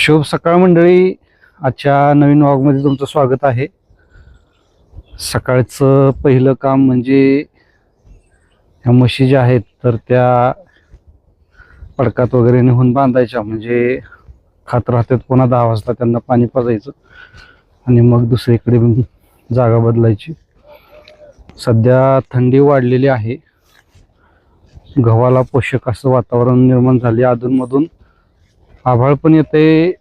शुभ सकाळ मंडळी. आजच्या नवीन वॉगमध्ये तुमचं स्वागत आहे. सकाळचं पहिलं काम म्हणजे ह्या म्हशी ज्या आहेत तर त्या पडकात वगैरे नेऊन बांधायच्या. म्हणजे खात राहतात पुन्हा दहा वाजता त्यांना पाणी पाजायचं. आणि मग दुसरीकडे जागा बदलायची. सध्या थंडी वाढलेली आहे. गव्हाला पोषक असं वातावरण निर्माण झाले. अधूनमधून आभाळ पण येते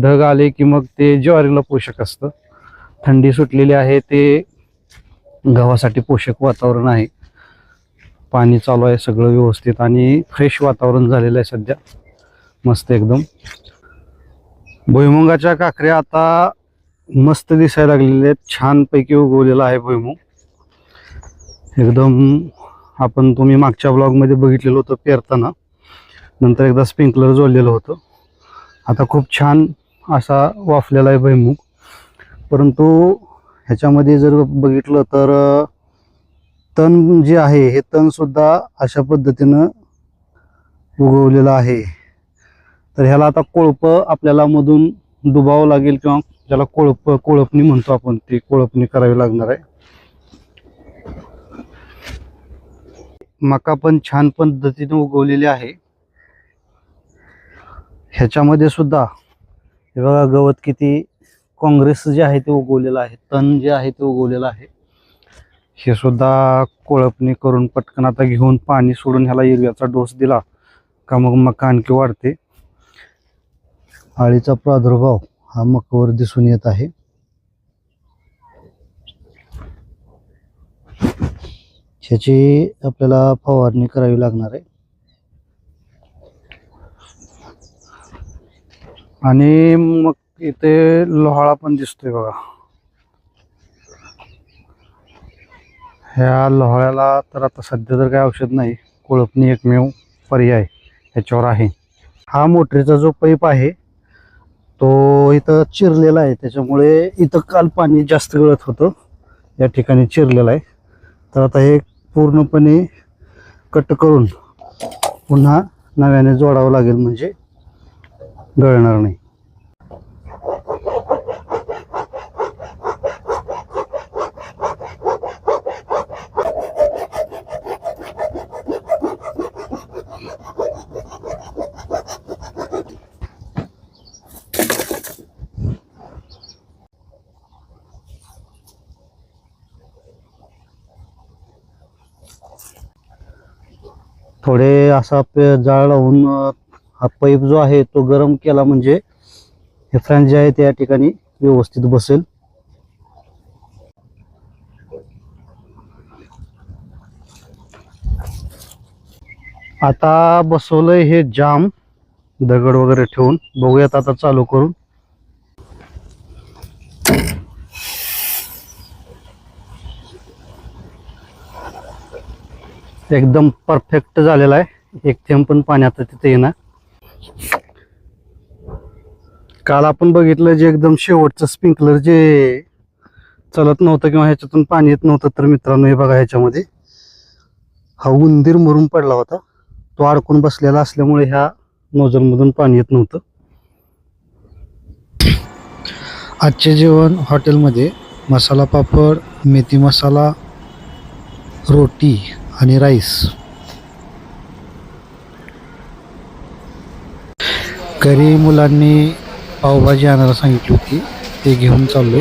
ढग आले की मग ते ज्वारीला पोषक असतं. थंडी सुटलेली आहे ते गव्हासाठी पोषक वातावरण आहे. पाणी चालू आहे सगळं व्यवस्थित आणि फ्रेश वातावरण झालेलं आहे सध्या. मस्त एकदम. भुईमुगाच्या काकऱ्या आता मस्त दिसायला लागलेल्या आहेत. छानपैकी उगवलेला आहे भुईमुग. एकदम आपण तुम्ही मागच्या ब्लॉगमध्ये बघितलेलं होतं पेरताना. नंतर एकदा स्प्रिंकलर जोडलेलं होतं. आता खूप छान असा वाफलेला आहे भैमुख परंतु ह्याच्यामध्ये जर बघितलं तर तण जे आहे हे तणसुद्धा अशा पद्धतीनं उगवलेलं आहे. तर ह्याला आता कोळपं आपल्याला मधून डुबावं लागेल किंवा ज्याला कोळप कोळपणी म्हणतो आपण ती कोळपणी करावी लागणार आहे. मका पण छान पद्धतीने उगवलेली आहे. ह्याच्यामध्ये सुद्धा हे बघा गवत किती काँग्रेस जे आहे ते उगवलेलं आहे तण जे आहे ते उगवलेलं आहे. हे सुद्धा कोळपणी करून पटकन आता घेऊन पाणी सोडून ह्याला युरियाचा डोस दिला का मग मका आणखी वाढते. अळीचा प्रादुर्भाव हा मकावर दिसून येत आहे. ह्याची आपल्याला फवारणी करावी लागणार आहे. आणि मग इथे लोहाळा पण दिसतोय बघा. ह्या लोहाळ्याला तर आता सध्या तर काय औषध नाही. कोळपणी एकमेव पर्याय ह्याच्यावर आहे. हा मोटरीचा जो पाईप आहे तो इथं चिरलेला आहे. त्याच्यामुळे इथं काल पाणी जास्त गळत होतं. या ठिकाणी चिरलेलं आहे. तर आता हे पूर्णपणे कट करून पुन्हा नव्याने जोडावं लागेल म्हणजे गळणार नाही. थोडे असा पे जाळ लावून हा पाईप जो आहे तो गरम केला म्हणजे हे फ्रॅन जे आहे ते या ठिकाणी व्यवस्थित बसेल. आता बसवलंय हे जाम दगड वगैरे ठेवून. बघूयात आता चालू करून. एकदम परफेक्ट झालेला आहे. एक थेंब पण पाण्यात तिथे येणार. काल आपण बघितलं जे एकदम शेवटचं स्प्रिंकलर जे चलत नव्हतं किंवा ह्याच्यातून पाणी येत नव्हतं तर मित्रांनो हे बघा ह्याच्यामध्ये. हा उंदीर मरून पडला होता. तो अडकून बसलेला असल्यामुळे ह्या नोजलमधून पाणी येत नव्हतं. आजचे जेवण हॉटेलमध्ये. मसाला पापड मेथी मसाला रोटी आणि राईस. घरी मुलांनी पावभाजी आणायला सांगितली होती. ते घेऊन चाललो